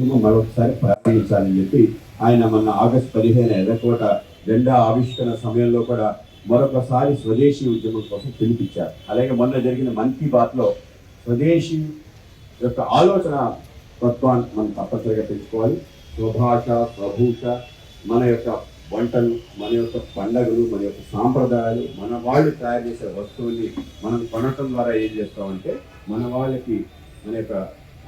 ఉద్యమం మరొకసారి ప్రారంభించాలని చెప్పి ఆయన మొన్న ఆగస్టు పదిహేను ఎర్రకోట జెండా ఆవిష్కరణ సమయంలో కూడా మరొకసారి స్వదేశీ ఉద్యమం కోసం పిలిపించారు. అలాగే మొన్న జరిగిన మన్ కీ బాత్లో స్వదేశీ యొక్క ఆలోచన తత్వాన్ని మనం తప్పనిసరిగా తెలుసుకోవాలి స్వభాష స్వభూష మన యొక్క వంటలు మన యొక్క పండగలు మన యొక్క సాంప్రదాయాలు మన వాళ్ళు తయారు చేసే వస్తువుల్ని మనం కొనటం ద్వారా ఏం చేస్తామంటే మన వాళ్ళకి మన యొక్క